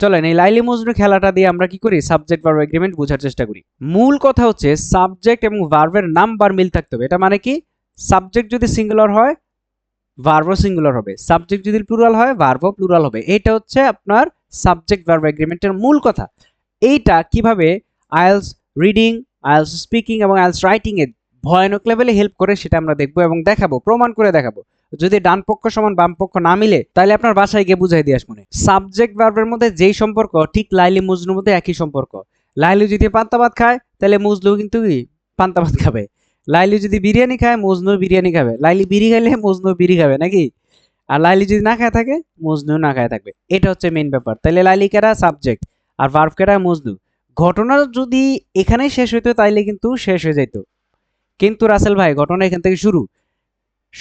চলেন, এই লাইলি মজনু খেলাটা দিয়ে আমরা কি করি? সাবজেক্ট ভার্ব এগ্রিমেন্ট বোঝার চেষ্টা করি। মূল কথা হচ্ছে সাবজেক্ট এবং ভার্বের নাম্বার মিল থাকতে হবে। এটা মানে কি? সাবজেক্ট যদি সিঙ্গুলার হয় ভার্বও সিঙ্গুলার হবে। সাবজেক্ট যদি প্লুরাল হয় ভার্বও প্লুরাল হবে। এটা হচ্ছে আপনার সাবজেক্ট ভার্ব এগ্রিমেন্টের মূল কথা। এইটা কীভাবে? আইএলস রিডিং, আইএলস স্পিকিং এবং আইএলস রাইটিং এ ভয়ানক লেভেলে হেল্প করে সেটা আমরা দেখব এবং দেখাবো, প্রমাণ করে দেখাবো। যদি ডান পক্ষ সমান বাম পক্ষ না মিলে, তাহলে আপনার বাসায় গিয়ে বুঝাই দিয়ে আসব সাবজেক্ট ভার্বের মধ্যে যেই সম্পর্ক, ঠিক লাইলি মজনুর মধ্যে একই সম্পর্ক। লাইলি যদি পান্তা ভাত খায়, তাহলে মজলু কিন্তু কি? পান্তা ভাত খাবে। লাইলি যদি বিরিয়ানি খায়, মজনু বিরিয়ানি খাবে। লাইলি বিড়ি খাইলে মজনু বিড়ি খাবে, নাকি? আর লাইলি যদি না খায় থাকে, মজনু না খায় থাকবে। এটা হচ্ছে মেইন ব্যাপার। তাহলে লাইলি কেরা সাবজেক্ট আর ভার্ব কেরা মজনু। ঘটনা যদি এখানেই শেষ হইতো, তাইলে কিন্তু শেষ হয়ে যাইতো। কিন্তু রাসেল ভাই, ঘটনা এখান থেকে শুরু।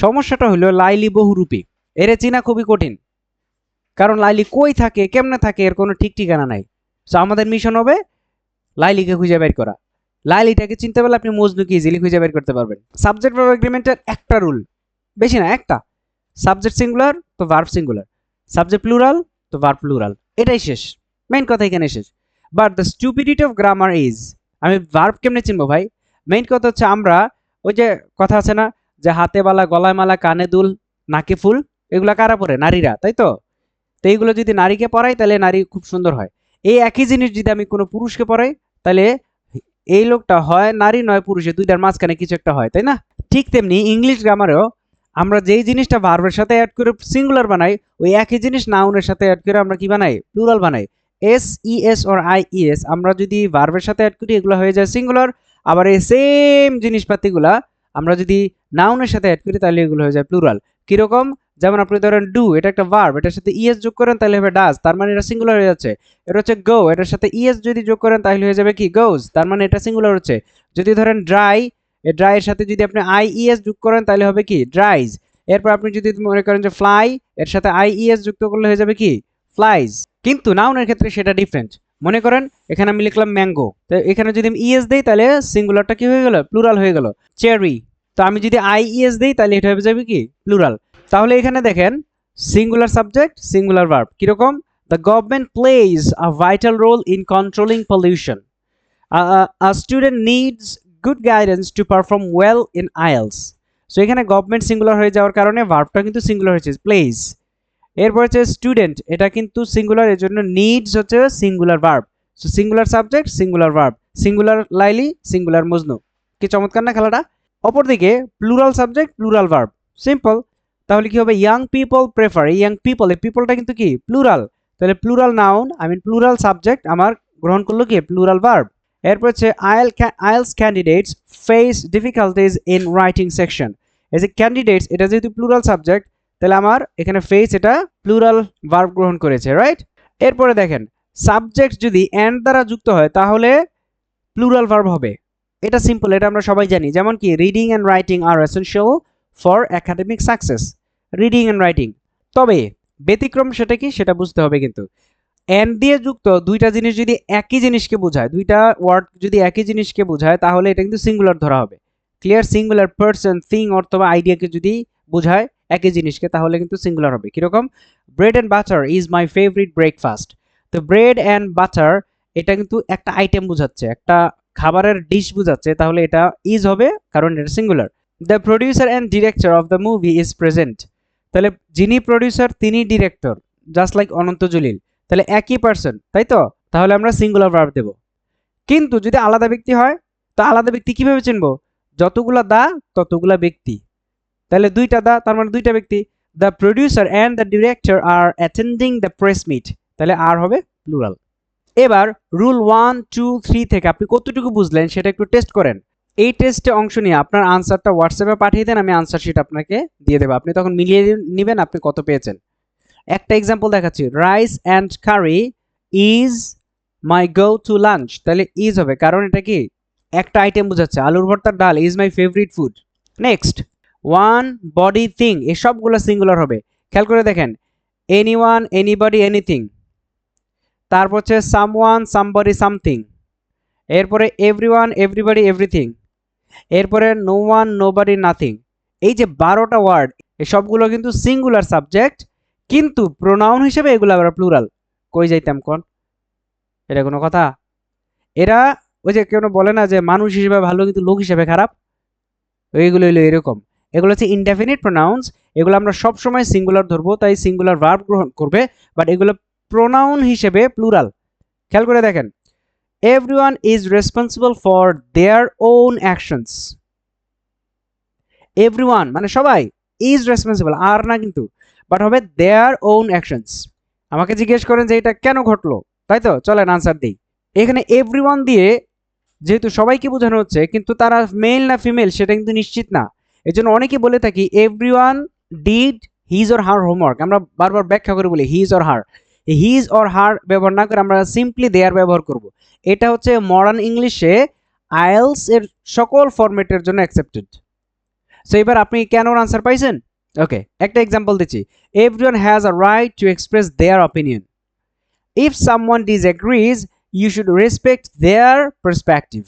সমস্যাটা হলো লাইলি বহুরূপী। এর চেনা খুবই কঠিন। কারণ লাইলি কই থাকে, কেমনে থাকে, এর কোনো ঠিক ঠিকানা নাই। সো আমাদের মিশন হবে লাইলিকে খুঁজে বের করা। লাইলিটাকে চিনতে পারলে আপনি মজনুকে ইজিলি খুঁজে বের করতে পারবেন। সাবজেক্ট ভার্ব এগ্রিমেন্টের একটা রুল বেশি না, একটা। সাবজেক্ট সিঙ্গুলার তো ভার্ব সিঙ্গুলার সাবজেক্ট প্লুরাল তো ভার্ব প্লুরাল এটাই শেষ। মেইন কথা এখানে শেষ। But the stupidity of grammar is আমি ভার্ব কেমনে চিনবো ভাই? মেইন কথা হচ্ছে আমরা ওই যে কথা আছে না যে হাতে বালা, গলায় মালা, কানে দুল, নাকে ফুল, এগুলা কারা পরে? নারীরা, তাই তো? তো এইগুলো যদি নারীকে পড়াই তাহলে নারী খুব সুন্দর হয়। এই একই জিনিস যদি আমি কোনো পুরুষকে পড়াই তাহলে এই লোকটা হয় নারী, নয় পুরুষে, দুইটার মাঝখানে কিছু একটা হয়, তাই না? ঠিক তেমনি ইংলিশ গ্রামারেও আমরা যেই জিনিসটা ভার্বের সাথে অ্যাড করে সিঙ্গুলার বানাই, ওই একই জিনিস নাউনের সাথে অ্যাড করে আমরা কি বানাই? প্লুরাল বানাই। S E S or I E S আমরা যদি ভার্বের সাথে অ্যাড করি, এগুলো হয়ে যায় সিঙ্গুলার আবার এই সেম জিনিসপাতিগুলা আমরা যদি নাউনের সাথে অ্যাড করি, তাহলে এগুলো হয়ে যায় প্লুরাল কীরকম? যেমন আপনি ধরেন ডু এটা একটা ভার্ব এটার সাথে ইএস যোগ করেন, তাহলে হবে ডাজ তার মানে এটা সিঙ্গুলার হয়ে যাচ্ছে। এটা হচ্ছে গো এটার সাথে ইএস যদি যোগ করেন, তাহলে হয়ে যাবে কি? গোজ তার মানে এটা সিঙ্গুলার হচ্ছে। যদি ধরেন ড্রাই এই ড্রাই এর সাথে যদি আপনি আই ইএস যোগ করেন, তাহলে হবে কি? ড্রাইজ এরপর আপনি যদি মনে করেন যে ফ্লাই এর সাথে আই ইএস যুক্ত করলে হয়ে যাবে কি? ফ্লাইজ কিন্তু নাউনের ক্ষেত্রে সেটা ডিফারেন্ট মনে করেন, এখানে আমি লিখলাম ম্যাঙ্গো তো এখানে যদি আমি ইএস দেই, তাহলে সিঙ্গুলারটা কি হয়ে গেল? প্লুরাল হয়ে গেল। চেরি তো আমি যদি আই ইএস দেই, তাহলে এটা হয়ে যাবে কি? প্লুরাল তাহলে এখানে দেখেন সিঙ্গুলার সাবজেক্ট সিঙ্গুলার ভার্ব কীরকম? The government plays a vital role in controlling pollution a student needs good guidance to perform well in IELTS so এখানে গভর্নমেন্ট সিঙ্গুলার হয়ে যাওয়ার কারণে ভার্বটা কিন্তু সিঙ্গুলার হয়েছে। প্লেজ এরপর হচ্ছে স্টুডেন্ট এটা কিন্তু সিঙ্গুলার এর জন্য নিডস হচ্ছে singular verb so singular subject singular verb singular Laili singular Majnu. কি চমৎকার না খেলাটা? অপরদিকে plural subject plural verb simple তাহলে কি হবে? Young people prefer young people এই পিপলটা কিন্তু কি? প্লুরাল তাহলে plural noun I mean plural subject আমার গ্রহণ করল কি? প্লুরাল ভার্ব এরপর হচ্ছে IL IELTS candidates face difficulties in writing section এই যে ক্যান্ডিডেটস এটা যেহেতু প্লুরাল সাবজেক্ট তাহলে আমার এখানে ফেস এটা প্লুরাল ভার্ব গ্রহণ করেছে রাইট এরপরে দেখেন সাবজেক্ট যদি এন্ড দ্বারা যুক্ত হয়, তাহলে প্লুরাল ভার্ব হবে। এটা সিম্পল এটা আমরা সবাই জানি। যেমন কি reading and writing are essential for academic success reading and writing তবে ব্যতিক্রম সেটা কি, সেটা বুঝতে হবে কিন্তু। এন্ড দিয়ে যুক্ত দুইটা জিনিস যদি একই জিনিসকে বোঝায়, দুইটা ওয়ার্ড যদি একই জিনিসকে বোঝায়, তাহলে এটা কিন্তু সিঙ্গুলার ধরা হবে। ক্লিয়ার সিঙ্গুলার পার্সন থিং অথবা আইডিয়াকে যদি বোঝায় একই জিনিসকে, তাহলে কিন্তু সিঙ্গুলার হবে। কীরকম? Bread and butter is my favourite breakfast তো ব্রেড অ্যান্ড বাটার এটা কিন্তু একটা আইটেম বোঝাচ্ছে, একটা খাবারের ডিশ বোঝাচ্ছে, তাহলে এটা ইজ হবে, কারণ এটা singular the producer and director of the movie is present তাহলে যিনি প্রডিউসার তিনি director just like Ananta Jalil. তাহলে একই পার্সন তাই তো? তাহলে আমরা সিঙ্গুলার ভার্ব দেব। কিন্তু যদি আলাদা ব্যক্তি হয়, তো আলাদা ব্যক্তি কীভাবে চিনবো? যতগুলা দা, ততগুলা ব্যক্তি। তাহলে দুইটা দা, তার মানে দুইটা ব্যক্তি the producer and the director are attending the press meet তাহলে আর হবে প্লুরাল এবার রুল ওয়ান টু থ্রি থেকে আপনি কতটুকু বুঝলেন সেটা একটু টেস্ট করেন। এই টেস্টে অংশ নিয়ে আপনার আনসারটা হোয়াটসঅ্যাপে পাঠিয়ে দেন, আমি আনসার শিট আপনাকে দিয়ে দেবো। আপনি তখন মিলিয়ে নেবেন, আপনি কত পেয়েছেন। একটা এক্সাম্পল দেখাচ্ছি rice and curry is my go to lunch তাহলে ইজ হবে, কারণ এটা কি? একটা আইটেম বোঝাচ্ছে, আলুর ভর্তার ডাল is my favourite food next one body thing এই সবগুলো সিঙ্গুলার হবে। খেয়াল করে দেখেন এনি ওয়ান এনিবডি এনিথিং তারপর হচ্ছে সাম ওয়ান সামবডি সামথিং এরপরে এভরি ওয়ান এভরিবডি এভরিথিং এরপরে no one no body nothing এই যে বারোটা ওয়ার্ড এই সবগুলো কিন্তু সিঙ্গুলার সাবজেক্ট কিন্তু প্রোনাউন হিসেবে এগুলো আবার প্লুরাল কই যাইতাম কোন? এটা কোনো কথা? এরা ওই যে কেউ বলে না যে মানুষ হিসেবে ভালো কিন্তু লোক হিসেবে খারাপ? এইগুলো এরকম। এগুলো হচ্ছে ইনডেফিনিট প্রোনাউন্স এগুলো আমরা সব সময় সিঙ্গুলার ধরবো, তাই সিঙ্গুলার ভার্ব গ্রহণ করবে বাট এগুলো প্রোনাউন হিসেবে প্লুরাল খেয়াল করে দেখেন everyone is responsible for their own actions everyone মানে সবাই ইজ রেসপন্সিবল আর না কিন্তু বাট হবে দেয়ার ওন অ্যাকশনস আমাকে জিজ্ঞেস করেন যে এটা কেন ঘটলো, তাই তো? চলেন আনসার দিই। এখানে এভরিওয়ান দিয়ে, যেহেতু সবাইকে বোঝানো হচ্ছে, কিন্তু তারা মেল না ফিমেল সেটা কিন্তু নিশ্চিত না। এই জন্য অনেকে বলে থাকি everyone did his or her homework আমরা বারবার ব্যাখ্যা করে বলি his or her his or her ব্যবহার না করে আমরা সিম্পলি দেয়ার ব্যবহার করব। এটা হচ্ছে মডার্ন ইংলিশে আইএলস এর সকল ফরম্যাটের জন্য অ্যাকসেপ্টেড সো এবার আপনি কেন আনসার পাইছেন? ওকে একটা এক্সাম্পল দিচ্ছি। Everyone has a right to express their opinion if someone disagrees you should respect their perspective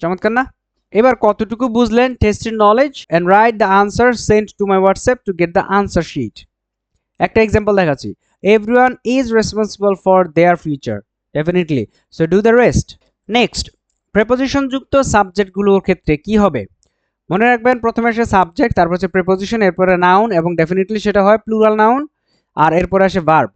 চমৎকার না? এবার কতটুকু বুঝলেন test knowledge and write the answer send to my WhatsApp to get the answer sheet একটা example দেখাচ্ছি। Everyone is responsible for their future definitely so do the rest next preposition যুক্ত সাবজেক্টগুলোর ক্ষেত্রে কি হবে? মনে রাখবেন, প্রথমে আসে সাবজেক্ট তারপর হচ্ছে প্রেপোজিশন এরপরে নাউন এবং ডেফিনেটলি সেটা হয় প্লুরাল নাউন আর এরপরে আসে ভার্ব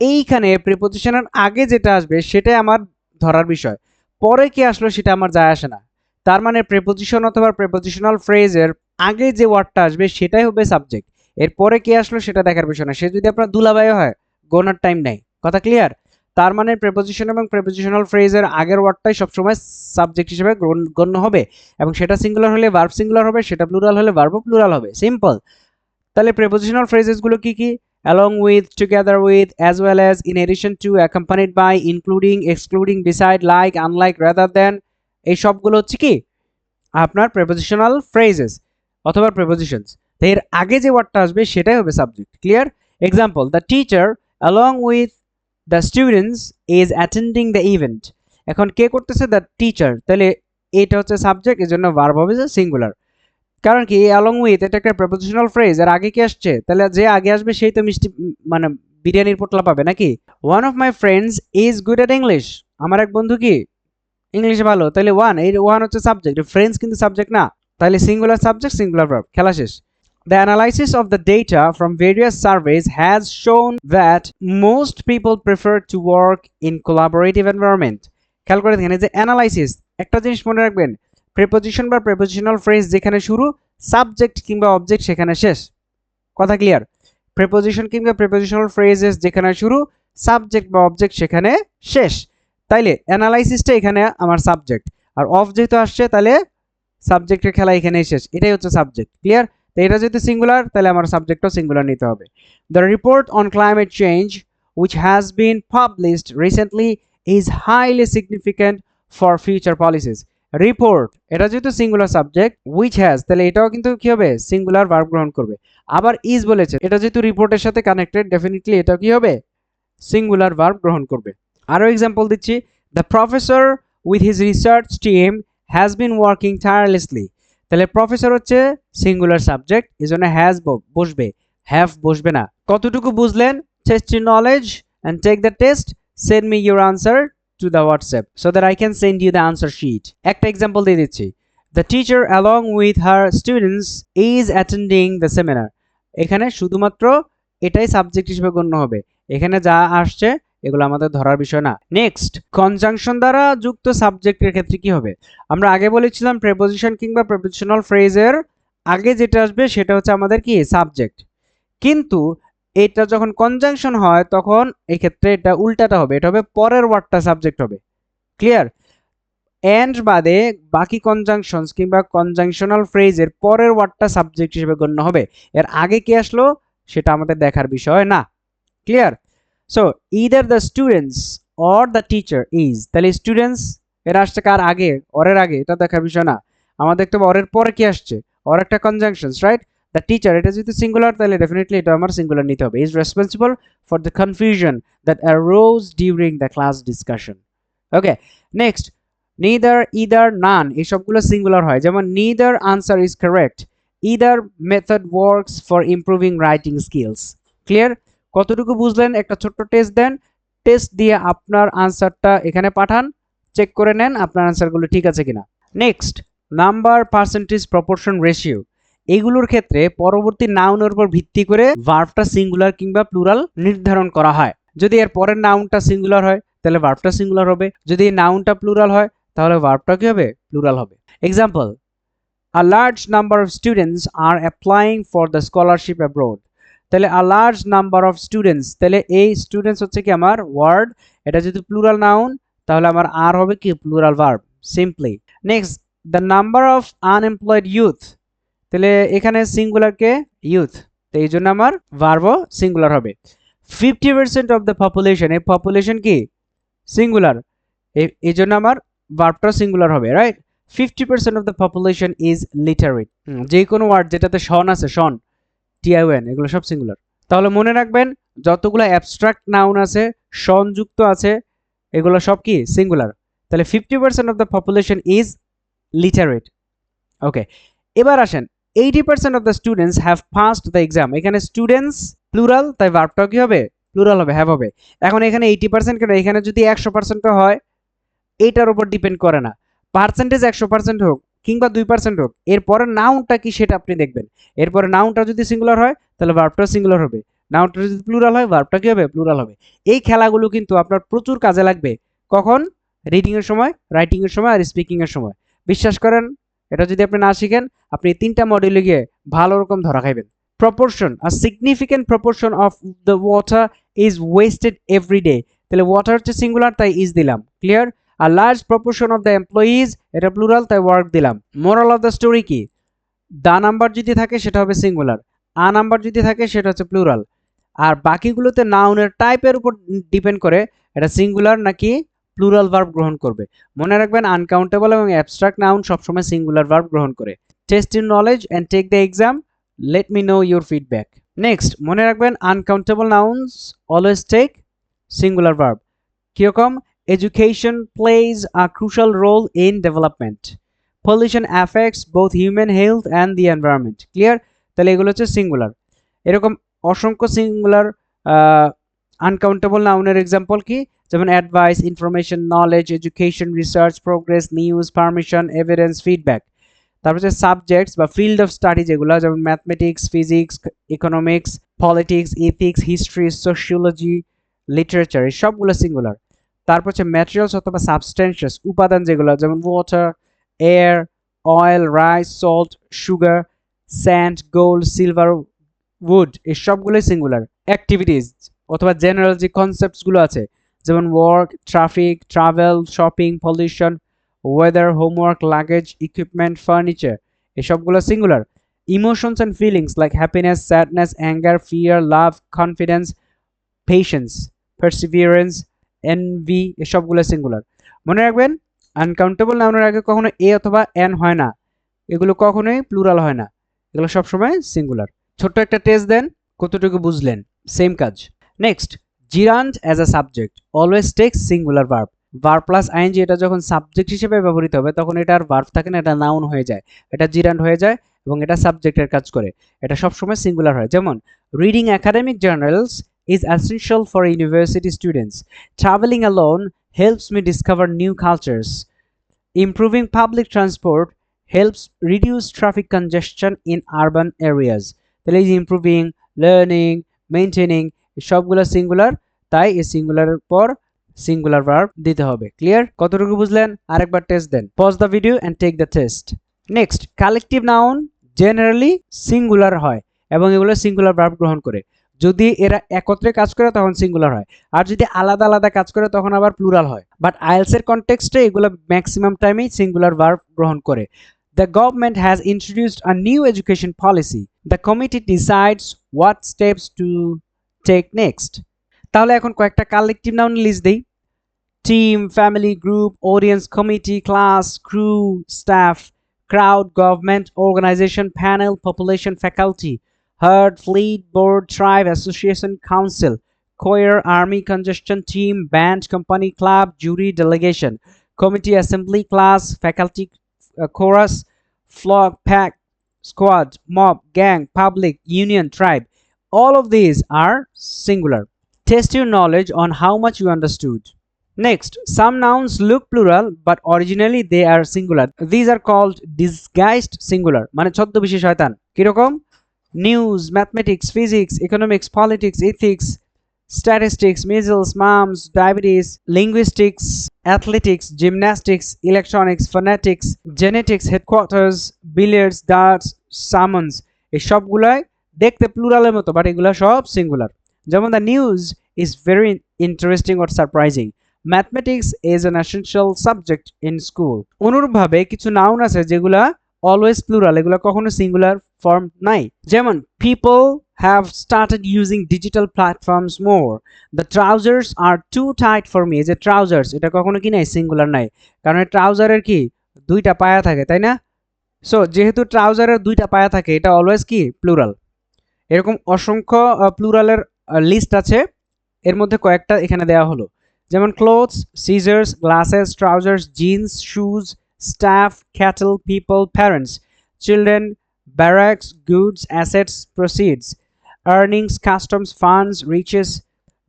এইখানে প্রিপোজিশনের আগে যেটা আসবে, সেটাই আমার ধরার বিষয়। পরে কি আসলো, সেটা আমার যায় আসে না। তার মানে প্রেপোজিশন অথবা প্রেপোজিশনাল ফ্রেজের আগে যে ওয়ার্ডটা আসবে সেটাই হবে সাবজেক্ট এরপরে কে আসলো সেটা দেখার বিষয় না। সে যদি আপনার দুলাবাই হয় গোনার টাইম নাই। কথা ক্লিয়ার তার মানে প্রেপোজিশন এবং প্রেপোজিশনাল ফ্রেজের আগের ওয়ার্ডটাই সবসময় সাবজেক্ট হিসেবে গণ্য হবে এবং সেটা সিঙ্গুলার হলে ভার্ব সিঙ্গুলার হবে, সেটা প্লুরাল হলে ভার্বও প্লুরাল হবে। সিম্পল তাহলে প্রেপোজিশনাল ফ্রেজেসগুলো কি কি? Along with together with as well as in addition to accompanied by including excluding beside like unlike rather than এই সবগুলো হচ্ছে কি? আপনার প্রেপোজিশনাল ফ্রেজেস অথবা প্রেপোজিশনস এর আগে যে ওয়ার্ডটা আসবে সেটাই হবে subject clear example the teacher along with the students is attending the event এখন কে করতেছে? দ্য টিচার তাহলে এটা হচ্ছে সাবজেক্ট এর জন্য ভার্ব হবে যে সিঙ্গুলার কারণ কি? অ্যালং উইথ এটা একটা প্রেপোজিশনাল ফ্রেজ এর আগে কি আসছে? তাহলে যে আগে আসবে সেই তো মিষ্টি মানে বিরিয়ানির পোটলা পাবে নাকি? One of my friends is good at English আমার এক বন্ধু কি? ইংলিশে ভালো তাহলে ওয়ান এই ওয়ান হচ্ছে সাবজেক্ট ফ্রেন্স কিন্তু সাবজেক্ট না তাহলে সিঙ্গুলার সাবজেক্ট সিঙ্গুলার ভার্ব খেলা শেষ। The analysis of the data from various surveys has shown that most people prefer to work in collaborative environment. খেয়াল করে দেখেন যে অ্যানালাইসিস একটা জিনিস মনে রাখবেন প্রেপোজিশন বা প্রেপোজিশনাল ফ্রেজ যেখানে শুরু সাবজেক্ট কিংবা অবজেক্ট সেখানে শেষ। কথা ক্লিয়ার প্রেপোজিশন কিংবা প্রেপোজিশনাল ফ্রেজেস যেখানে শুরু সাবজেক্ট বা অবজেক্ট সেখানে শেষ। তাইলে অ্যানালাইসিসটা এখানে আমার সাবজেক্ট আর অফ যেহেতু আসছে তাহলে সাবজেক্টের খেলা এখানেই শেষ। এটাই হচ্ছে সাবজেক্ট ক্লিয়ার তো এটা যেহেতু সিঙ্গুলার তাহলে আমার সাবজেক্টও সিঙ্গুলার নিতে হবে। The report on climate change which has been published recently is highly significant for future policies report এটা যেহেতু সিঙ্গুলার সাবজেক্ট উইচ হ্যাজ তাহলে এটাও কিন্তু কি হবে? সিঙ্গুলার ভার্ব গ্রহণ করবে। আবার ইজ বলেছে, এটা যেহেতু রিপোর্টের সাথে কানেক্টেড ডেফিনেটলি এটা কি হবে? সিঙ্গুলার ভার্ব গ্রহণ করবে। আরও এক্সাম্পল দিচ্ছি। The professor with his research team has been working tirelessly তাহলে প্রফেসর হচ্ছে সিঙ্গুলার সাবজেক্ট এই জন্য হ্যাজ বসবে হ্যাভ বসবে না। কতটুকু বুঝলেন? Test knowledge and take the test send me your answer to the WhatsApp so that I can send you the answer sheet একটা এক্সাম্পল দিয়ে দিচ্ছি। The teacher along with her students is attending the seminar এখানে শুধুমাত্র এটাই subject হিসেবে গণ্য হবে। এখানে যা আসছে এগুলো আমাদের ধরার বিষয় না। নেক্সট কনজাংশন দ্বারা যুক্ত সাবজেক্টের ক্ষেত্রে কি হবে? আমরা আগে বলেছিলাম প্রেপোজিশন কিংবা প্রেপোজিশনাল ফ্রেজের আগে যেটা আসবে সেটা হচ্ছে আমাদের কি? সাবজেক্ট কিন্তু এটা যখন কনজাংশন হয়, তখন এই ক্ষেত্রে এটা উল্টাটা হবে। এটা হবে পরের ওয়ার্ডটা সাবজেক্ট হবে। ক্লিয়ার এন্ড বাদে বাকি কনজাংশনস কিংবা কনজাংশনাল ফ্রেজের পরের ওয়ার্ডটা সাবজেক্ট হিসেবে গণ্য হবে। এর আগে কি আসলো? সেটা আমাদের দেখার বিষয় না। Clear so either the students or the teacher is তাহলে স্টুডেন্টস এর আসছে কার আগে? অরের আগে, এটা দেখার বিষয় না। আমাদের দেখতে হবে অরের পরে কি আসছে। অর একটা কনজাংশনস রাইট দ্য টিচার এটা যদি সিঙ্গুলার তাহলে ডেফিনেটলি এটা আমার সিঙ্গুলার নিতে হবে। Is responsible for the confusion that arose during the class discussion okay next neither either none এই সবগুলো সিঙ্গুলার হয়। যেমন neither answer is correct either method works for improving writing skills clear কতটুকু বুঝলেন? একটা ছোট্ট টেস্ট দেন। টেস্ট দিয়ে আপনার আনসারটা এখানে পাঠান। চেক করে নেন আপনার আনসারগুলো ঠিক আছে কিনা। Next number percentage proportion ratio এগুলোর ক্ষেত্রে পরবর্তী নাউনের উপর ভিত্তি করে ভার্বটা সিঙ্গুলার কিংবা প্লুরাল নির্ধারণ করা হয়। যদি এর পরের নাউনটা সিঙ্গুলার হয়, তাহলে ভার্বটা সিঙ্গুলার হবে। যদি নাউনটা প্লুরাল হয়, তাহলে ভার্বটা কি হবে? প্লুরাল হবে। Example a large number of students are applying for the scholarship abroad তাহলে a large number of students তাহলে এই স্টুডেন্টস হচ্ছে কি আমার ওয়ার্ড এটা যদি প্লুরাল নাউন তাহলে আমার আর হবে কি? Plural verb simply next the number of unemployed youth তাহলে এখানে সিঙ্গুলারকে ইউথ তো এই জন্য আমার ভার্বও সিঙ্গুলার হবে। Fifty percent of the population এই পপুলেশন কি? সিঙ্গুলার এই জন্য আমার ভার্বটা সিঙ্গুলার হবে right fifty percent of the population is literate যে কোনো ওয়ার্ড যেটাতে শন আছে শন টিআইওএন এগুলো সব সিঙ্গুলার তাহলে মনে রাখবেন, যতগুলো অ্যাবস্ট্রাক্ট নাউন আছে, সংযুক্ত আছে, এগুলো সব কি? সিঙ্গুলার তাহলে fifty percent of the population is literate okay এবার আসেন eighty percent of the students have passed the exam এখানে স্টুডেন্টস প্লুরাল তাই ভার্বটাও কি হবে? প্লুরাল হবে হ্যাভ হবে। এখন এখানে এইটি পার্সেন্ট কেন? এখানে যদি একশো পার্সেন্টও হয় এইটার উপর ডিপেন্ড করে না। পার্সেন্টেজ একশো পার্সেন্ট হোক কিংবা দুই পার্সেন্ট হোক এরপরে নাউনটা কি সেটা আপনি দেখবেন। এরপরে নাউনটা যদি সিঙ্গুলার হয়, তাহলে ভার্বটা সিঙ্গুলার হবে। নাউনটা যদি প্লুরাল হয় ভার্বটা কি হবে? প্লুরাল হবে। এই খেলাগুলো কিন্তু আপনার প্রচুর কাজে লাগবে। কখন? রিডিং এর সময় রাইটিং এর সময় আর স্পিকিং এর সময়। বিশ্বাস করেন? এটা যদি আপনি না শিখেন, আপনি তিনটা মডিউলে গিয়ে ভালো রকম ধরা খাইবেন। Proportion R significant proportion of the water is wasted every day তাহলে ওয়াটার হচ্ছে সিঙ্গুলার তাই ইজ দিলাম। Clear R large proportion of the employees এটা প্লুরাল তাই ওয়ার্ক দিলাম। মোরাল অফ দ্য স্টোরি কি? দা নাম্বার যদি থাকে, সেটা হবে সিঙ্গুলার আ নাম্বার যদি থাকে, সেটা হচ্ছে প্লুরাল আর বাকিগুলোতে নাউনের টাইপের উপর ডিপেন্ড করে, এটা সিঙ্গুলার নাকি প্লুরাল ভার্ব গ্রহণ করবে। মনে রাখবেন আনকাউন্টেবল এবং অ্যাবস্ট্রাক্ট নাউন সবসময় সিঙ্গুলার ভার্ব গ্রহণ করে। Test in knowledge and take the exam let me know your feedback next মনে রাখবেন uncountable nouns always take singular verb কীরকম? Education plays a crucial role in development pollution affects both human health and the environment clear তাহলে এগুলো হচ্ছে singular এরকম অসংখ্য singular uncountable নাউনের example কি? যেমন advice information knowledge education research progress news permission evidence feedback তারপর হচ্ছে সাবজেক্টস বা ফিল্ড অফ স্টাডি যেগুলো, যেমন mathematics physics economics politics ethics history sociology literature এই সবগুলো সিঙ্গুলার তারপর হচ্ছে ম্যাটেরিয়ালস অথবা সাবস্টেন্সিয়াস উপাদান যেগুলো, যেমন water air oil rice salt sugar sand gold silver wood এই সবগুলোই সিঙ্গুলার অ্যাক্টিভিটিস অথবা জেনারেল যে কনসেপ্টসগুলো আছে, যেমন work traffic travel shopping pollution weather homework luggage equipment furniture এসবগুলো singular emotions and feelings like happiness sadness anger fear love confidence patience perseverance envy এসবগুলো singular মনে রাখবেন আনকাউন্টেবল নাউনের আগে কখনো এ অথবা এন হয় না। এগুলো কখনোই প্লুরাল হয় না। এগুলো সবসময় সিঙ্গুলার ছোট্ট একটা টেস্ট দেন, কতটুকু বুঝলেন? সেম কাজ। Next gerund as a subject always takes singular verb verb plus ING এটা যখন সাবজেক্ট হিসেবে ব্যবহৃত হবে, তখন এটা আর ভার্ব থাকে না, এটা নাউন হয়ে যায়। এটা জিরান্ট হয়ে যায় এবং এটা সাবজেক্টের কাজ করে। এটা সবসময় সিঙ্গুলার হয়। যেমন reading academic journals is essential for university students. Traveling alone helps me discover new cultures. Improving public transport helps reduce traffic congestion in urban areas. তাহলে এই ইম্প্রুভিং লার্নিং মেনটেনিং সবগুলো সিঙ্গুলার তাই এই সিঙ্গুলারের পর সিঙ্গুলার ভার্ব দিতে হবে clear কতটুকু বুঝলেন আরেকবার test then pause the video and take the test next collective noun generally singular হয় এবং এগুলো সিঙ্গুলার ভার্ব গ্রহণ করে যদি এরা একত্রে কাজ করে তখন সিঙ্গুলার হয়। আর যদি আলাদা আলাদা কাজ করে তখন আবার প্লুরাল হয়। বাট আইএলসের কনটেক্সটে এগুলো ম্যাক্সিমাম টাইমেই সিঙ্গুলার ভার্ব গ্রহণ করে। The government has introduced a new education policy. The committee decides what steps to take next. তাহলে এখন কয়েকটা কালেকটিভ নাউন লিস্ট দেই। Team family group audience committee class crew staff crowd government organisation panel population faculty herd, fleet, board, tribe, association, council, choir, army, congestion, team, band, company, club, jury, delegation, committee, assembly, class, faculty, uh, chorus, flock, pack, squad, mob, gang, public, union, tribe. all of these are singular test your knowledge on how much you understood next some nouns look plural but originally they are singular these are called disguised singular মানে ছদ্মবেশী শয়তান কীরকম news mathematics physics economics politics ethics statistics, measles, mumps, diabetes, linguistics, athletics, gymnastics, electronics, phonetics, genetics, headquarters, billiards, darts, summons এই সবগুলাই দেখতে প্লুরালের মতো but এগুলো সব সিঙ্গুলার যেমন the news is very interesting or surprising mathematics is an essential subject in school অনুরূপভাবে কিছু noun আছে যেগুলা অলওয়েজ প্লুরাল এগুলো কখনো সিঙ্গুলার ফর্ম নাই। যেমন people have started using digital platforms more the trousers are too tight for me যে trousers এটা কখনো কি নাই? সিঙ্গুলার নাই। কারণ ট্রাউজারের কি? দুইটা পায়া থাকে, তাই না? সো যেহেতু ট্রাউজারের দুইটা পায়া থাকে, এটা অলওয়েজ কি? প্লুরাল এরকম অসংখ্য প্লুরালের লিস্ট আছে। এর মধ্যে কয়েকটা এখানে দেওয়া হলো। যেমন clothes scissors glasses trousers jeans shoes stuff cattle people parents children barracks goods assets proceeds earnings, customs, funds, riches,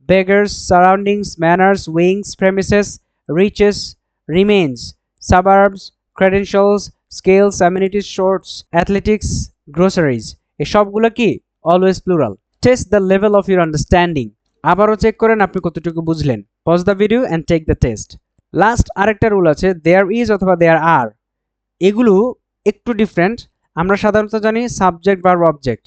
beggars, surroundings, manners, wings, premises, riches, remains, suburbs, credentials, scales, amenities, shorts, athletics, groceries. এই সবগুলো কি always plural test the level of your understanding আবারও check করেন আপনি কতটুকু বুঝলেন pause the video and take the test last আরেকটা rule আছে দেয়ার ইজ অথবা দেয়ার আর এগুলো একটু ডিফারেন্ট আমরা সাধারণত জানি সাবজেক্ট বা অবজেক্ট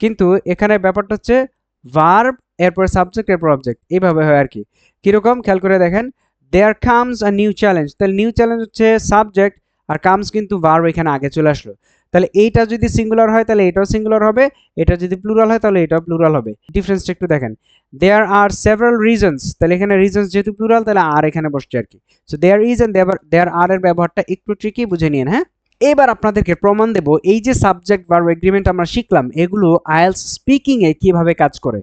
কিন্তু এখানে ব্যাপারটা হচ্ছে ভার্ব এরপর সাবজেক্ট এরপর অবজেক্ট এইভাবে হয় আর কি কীরকম? খেয়াল করে দেখেন। There comes a new challenge তাহলে নিউ চ্যালেঞ্জ হচ্ছে সাবজেক্ট আর কামস কিন্তু ভার্ব এখানে আগে চলে আসলো। তাহলে এইটা যদি সিঙ্গুলার হয়, তাহলে এটাও সিঙ্গুলার হবে। এটা যদি প্লুরাল হয়, তাহলে এটাও প্লুরাল হবে। ডিফারেন্সটা একটু দেখেন। দেয়ার আর সেভারাল রিজনস তাহলে এখানে রিজনস যেহেতু প্লুরাল তাহলে আর এখানে বসছে আর কি। So there is and there are এর ব্যবহারটা একটু ট্রিকি বুঝে নিন হ্যাঁ? এবার আপনাদেরকে প্রমাণ দেব, এই যে সাবজেক্ট বা এগ্রিমেন্ট আমরা শিখলাম, এগুলো আইএলস স্পিকিংয়ে কীভাবে কাজ করে।